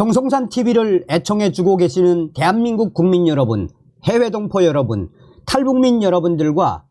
정성산 TV를 애청해 주고 계시는 대한민국 국민 여러분, 해외 동포 여러분, 탈북민 여러분들과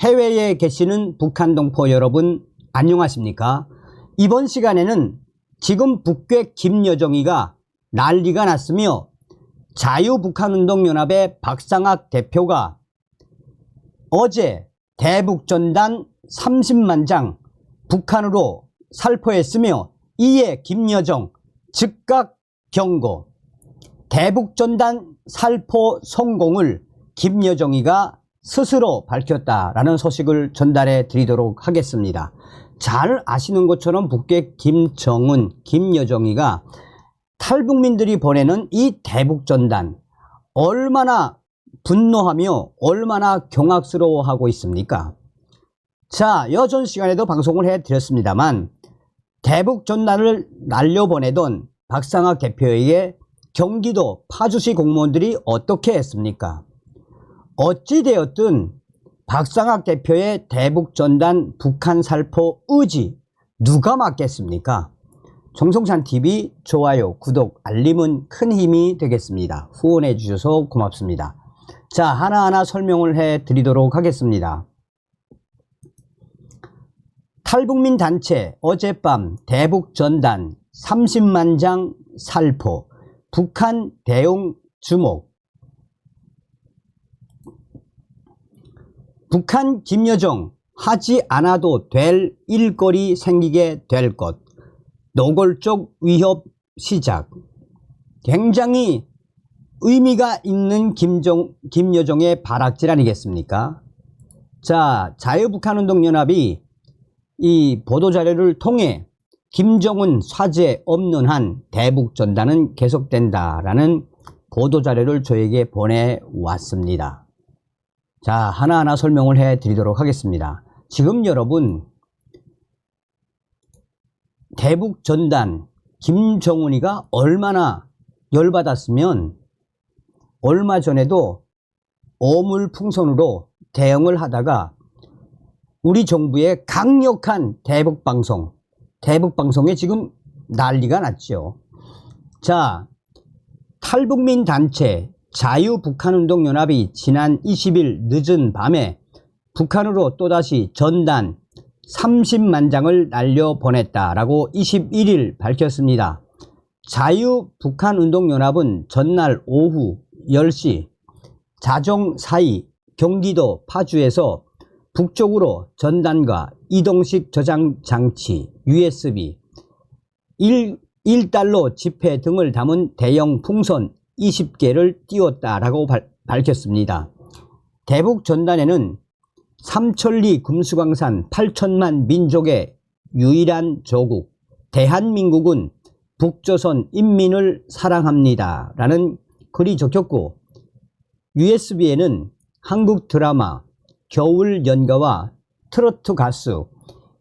해외에 계시는 북한 동포 여러분, 안녕하십니까? 이번 시간에는 지금 북괴 김여정이가 난리가 났으며 자유북한운동연합의 박상학 대표가 어제 대북전단 30만 장 북한으로 살포했으며 이에 김여정 즉각 경고 대북전단 살포 성공을 김여정이가 스스로 밝혔다라는 소식을 전달해 드리도록 하겠습니다. 잘 아시는 것처럼 북괴 김정은, 김여정이가 탈북민들이 보내는 이 대북전단 얼마나 분노하며 얼마나 경악스러워하고 있습니까? 자, 여전 시간에도 방송을 해드렸습니다만 대북전단을 날려보내던 박상학 대표에게 경기도 파주시 공무원들이 어떻게 했습니까? 어찌되었든 박상학 대표의 대북 전단 북한 살포 의지 누가 맡겠습니까? 정성찬TV 좋아요, 구독, 알림은 큰 힘이 되겠습니다. 후원해 주셔서 고맙습니다. 자, 하나하나 설명을 해 드리도록 하겠습니다. 탈북민 단체 어젯밤 대북 전단 30만 장 살포 북한 대응 주목. 북한 김여정 하지 않아도 될 일거리 생기게 될 것. 노골적 위협 시작. 굉장히 의미가 있는 김정, 김여정의 발악질 아니겠습니까? 자, 자유북한운동연합이 이 보도자료를 통해 김정은 사죄 없는 한 대북 전단은 계속된다라는 보도 자료를 저에게 보내왔습니다. 자, 하나하나 설명을 해 드리도록 하겠습니다. 지금 여러분, 대북 전단 김정은이가 얼마나 열받았으면 얼마 전에도 오물풍선으로 대응을 하다가 우리 정부의 강력한 대북 방송, 대북 방송에 지금 난리가 났죠. 자, 탈북민 단체 자유북한운동연합이 지난 20일 늦은 밤에 북한으로 또다시 전단 30만 장을 날려보냈다라고 21일 밝혔습니다. 자유북한운동연합은 전날 오후 10시 자정 사이 경기도 파주에서 북쪽으로 전단과 이동식 저장 장치 USB 1, 1달러 지폐 등을 담은 대형 풍선 20개를 띄웠다라고 발, 밝혔습니다. 대북 전단에는 삼천리 금수강산 8천만 민족의 유일한 조국 대한민국은 북조선 인민을 사랑합니다 라는 글이 적혔고 USB에는 한국 드라마 겨울 연가와 트로트 가수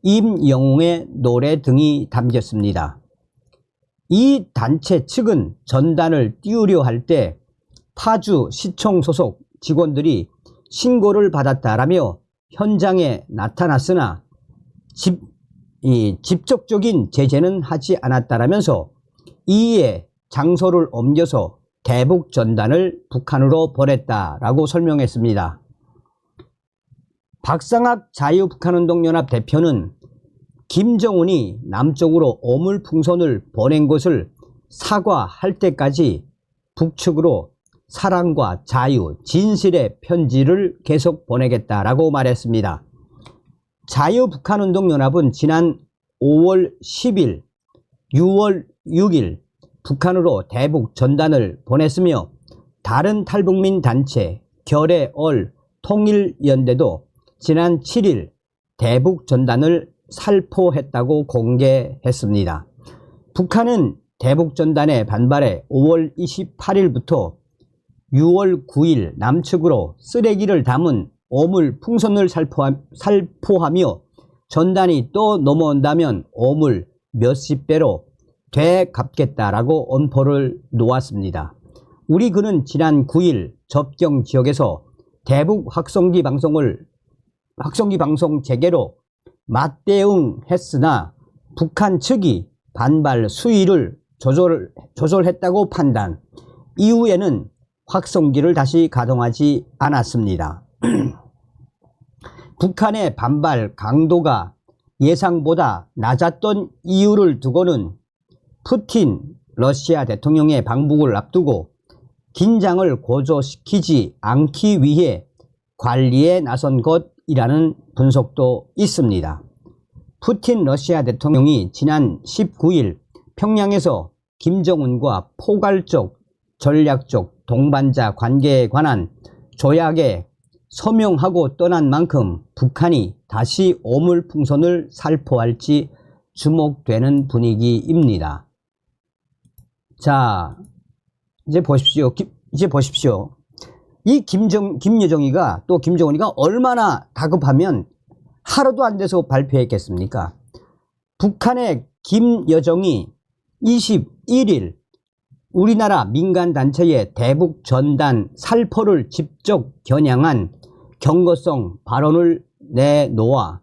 임영웅의 노래 등이 담겼습니다. 이 단체 측은 전단을 띄우려 할 때 파주 시청 소속 직원들이 신고를 받았다라며 현장에 나타났으나 집, 이, 직접적인 제재는 하지 않았다라면서 이에 장소를 옮겨서 대북 전단을 북한으로 보냈다라고 설명했습니다. 박상학 자유북한운동연합 대표는 김정은이 남쪽으로 오물풍선을 보낸 것을 사과할 때까지 북측으로 사랑과 자유, 진실의 편지를 계속 보내겠다라고 말했습니다. 자유북한운동연합은 지난 5월 10일, 6월 6일 북한으로 대북 전단을 보냈으며 다른 탈북민 단체 결의얼 통일연대도 지난 7일 대북 전단을 살포했다고 공개했습니다. 북한은 대북 전단에 반발해 5월 28일부터 6월 9일 남측으로 쓰레기를 담은 오물 풍선을 살포하며 전단이 또 넘어온다면 오물 몇십 배로 되갚겠다라고 언포를 놓았습니다. 우리 그는 지난 9일 접경 지역에서 대북 확성기 방송을 확성기 방송 재개로 맞대응했으나 북한 측이 반발 수위를 조절, 조절했다고 판단. 이후에는 확성기를 다시 가동하지 않았습니다. 북한의 반발 강도가 예상보다 낮았던 이유를 두고는 푸틴 러시아 대통령의 방북을 앞두고 긴장을 고조시키지 않기 위해 관리에 나선 것 이라는 분석도 있습니다. 푸틴 러시아 대통령이 지난 19일 평양에서 김정은과 포괄적, 전략적 동반자 관계에 관한 조약에 서명하고 떠난 만큼 북한이 다시 오물풍선을 살포할지 주목되는 분위기입니다. 자, 이제 보십시오. 김- 이제 보십시오. 이 김정, 김여정이가 또 김정은이가 얼마나 다급하면 하루도 안 돼서 발표했겠습니까? 북한의 김여정이 21일 우리나라 민간단체의 대북 전단 살포를 직접 겨냥한 경고성 발언을 내놓아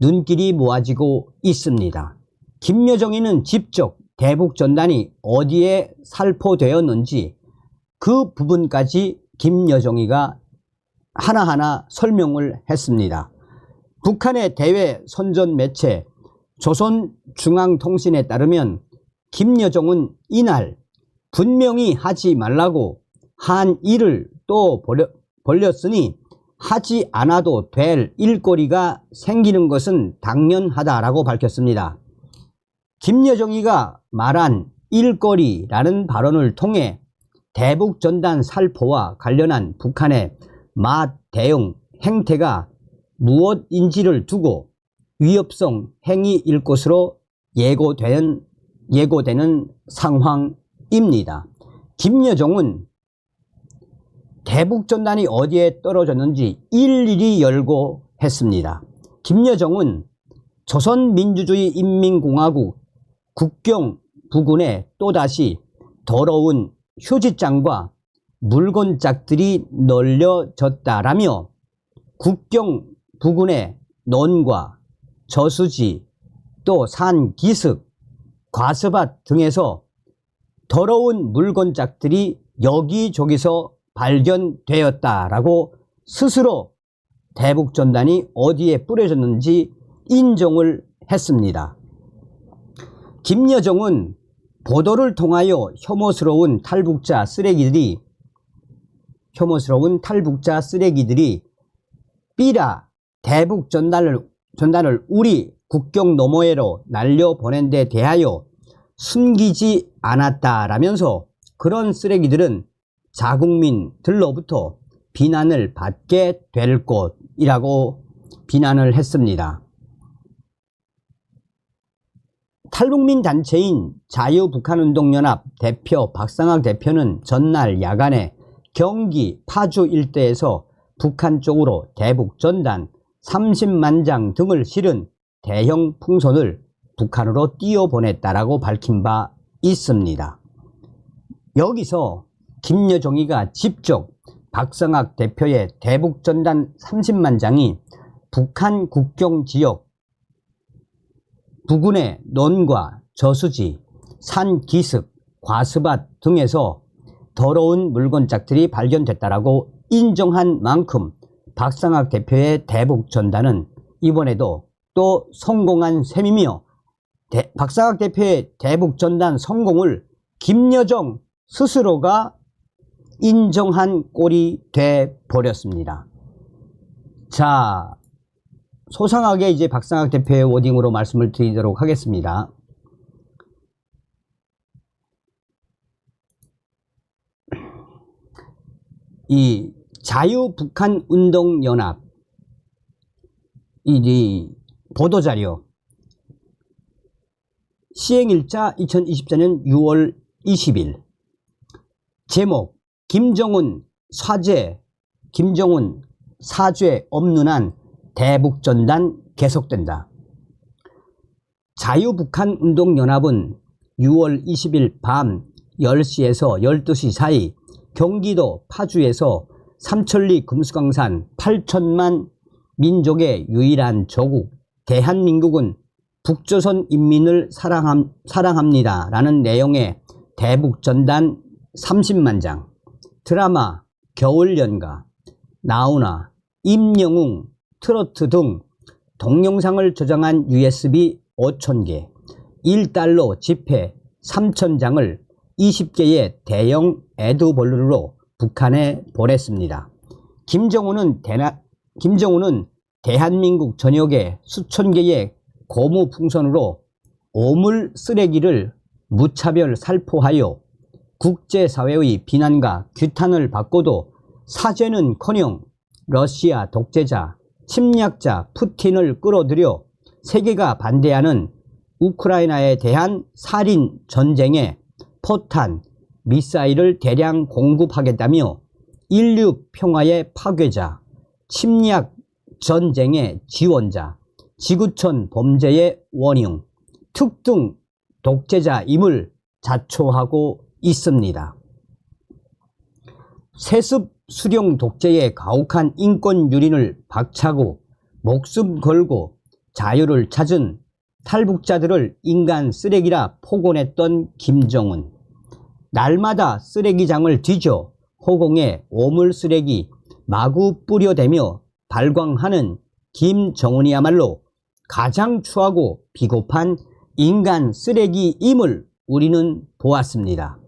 눈길이 모아지고 있습니다. 김여정이는 직접 대북 전단이 어디에 살포되었는지 그 부분까지 김여정이가 하나하나 설명을 했습니다. 북한의 대외 선전 매체 조선중앙통신에 따르면 김여정은 이날 분명히 하지 말라고 한 일을 또 벌렸으니 하지 않아도 될 일거리가 생기는 것은 당연하다라고 밝혔습니다. 김여정이가 말한 일거리라는 발언을 통해 대북 전단 살포와 관련한 북한의 마 대응 행태가 무엇인지를 두고 위협성 행위일 것으로 예고되는, 예고되는 상황입니다. 김여정은 대북 전단이 어디에 떨어졌는지 일일이 열고 했습니다. 김여정은 조선민주주의 인민공화국 국경 부근에 또다시 더러운 휴지장과 물건짝들이 널려졌다라며 국경 부근의 논과 저수지 또 산 기슭, 과스밭 등에서 더러운 물건짝들이 여기저기서 발견되었다라고 스스로 대북전단이 어디에 뿌려졌는지 인정을 했습니다. 김여정은 보도를 통하여 혐오스러운 탈북자 쓰레기들이 혐오스러운 탈북자 쓰레기들이 삐라 대북 전단을 전단을 우리 국경 너머에로 날려 보낸 데 대하여 숨기지 않았다라면서 그런 쓰레기들은 자국민들로부터 비난을 받게 될 것이라고 비난을 했습니다. 탈북민 단체인 자유북한운동연합 대표 박상학 대표는 전날 야간에 경기 파주 일대에서 북한 쪽으로 대북 전단 30만 장 등을 실은 대형 풍선을 북한으로 띄워보냈다라고 밝힌 바 있습니다. 여기서 김여정이가 직접 박성학 대표의 대북 전단 30만 장이 북한 국경 지역 부근의 논과 저수지, 산 기슭, 과스밭 등에서 더러운 물건짝들이 발견됐다라고 인정한 만큼 박상학 대표의 대북 전단은 이번에도 또 성공한 셈이며 대- 박상학 대표의 대북 전단 성공을 김여정 스스로가 인정한 꼴이 돼 버렸습니다. 자, 소상하게 이제 박상학 대표의 워딩으로 말씀을 드리도록 하겠습니다. 이 자유북한운동연합 이, 이 보도자료 시행일자 2024년 6월 20일 제목 김정은 사죄 김정은 사죄 없는 한 대북전단 계속된다. 자유북한운동연합은 6월 20일 밤 10시에서 12시 사이 경기도 파주에서 삼천리 금수강산 8천만 민족의 유일한 조국 대한민국은 북조선 인민을 사랑함, 사랑합니다. 라는 내용의 대북전단 30만 장, 드라마 겨울연가, 나훈아, 임영웅, 트로트 등 동영상을 저장한 USB 5,000개, 1달러 지폐 3,000장을 20개의 대형 에드볼루로 북한에 보냈습니다. 김정은은 대나, 김정은은 대한민국 전역에 수천 개의 고무 풍선으로 오물 쓰레기를 무차별 살포하여 국제사회의 비난과 규탄을 받고도 사죄는커녕 러시아 독재자, 침략자 푸틴을 끌어들여 세계가 반대하는 우크라이나에 대한 살인 전쟁에 포탄, 미사일을 대량 공급하겠다며 인류 평화의 파괴자, 침략 전쟁의 지원자, 지구촌 범죄의 원흉, 특등 독재자임을 자초하고 있습니다. 세습 수령 독재의 가혹한 인권 유린을 박차고 목숨 걸고 자유를 찾은 탈북자들을 인간 쓰레기라 폭언했던 김정은. 날마다 쓰레기장을 뒤져 호공에 오물 쓰레기 마구 뿌려대며 발광하는 김정은이야말로 가장 추하고 비겁한 인간 쓰레기임을 우리는 보았습니다.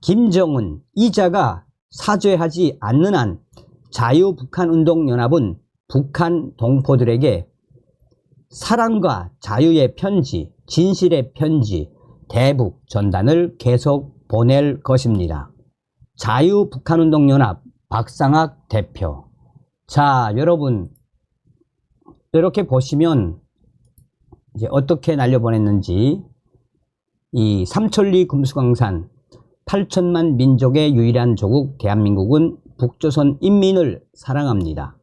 김정은 이자가 사죄하지 않는 한 자유북한운동연합은 북한 동포들에게 사랑과 자유의 편지, 진실의 편지, 대북 전단을 계속 보낼 것입니다. 자유북한운동연합 박상학 대표. 자, 여러분, 이렇게 보시면 이제 어떻게 날려보냈는지 이 삼천리 금수강산 8천만 민족의 유일한 조국 대한민국은 북조선 인민을 사랑합니다.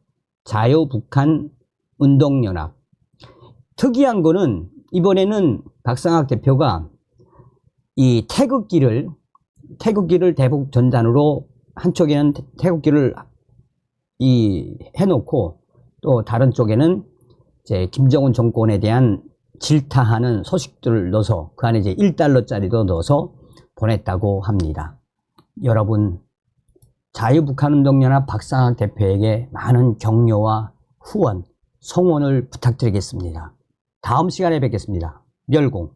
자유 북한 운동연합. 특이한 거는 이번에는 박상학 대표가 이 태극기를 태극기를 대북 전단으로 한쪽에는 태- 태극기를 이 해놓고 또 다른 쪽에는 이제 김정은 정권에 대한 질타하는 소식들을 넣어서 그 안에 이제 1달러짜리도 넣어서 보냈다고 합니다. 여러분, 자유북한운동연합 박상학 대표에게 많은 격려와 후원, 성원을 부탁드리겠습니다. 다음 시간에 뵙겠습니다. 멸공.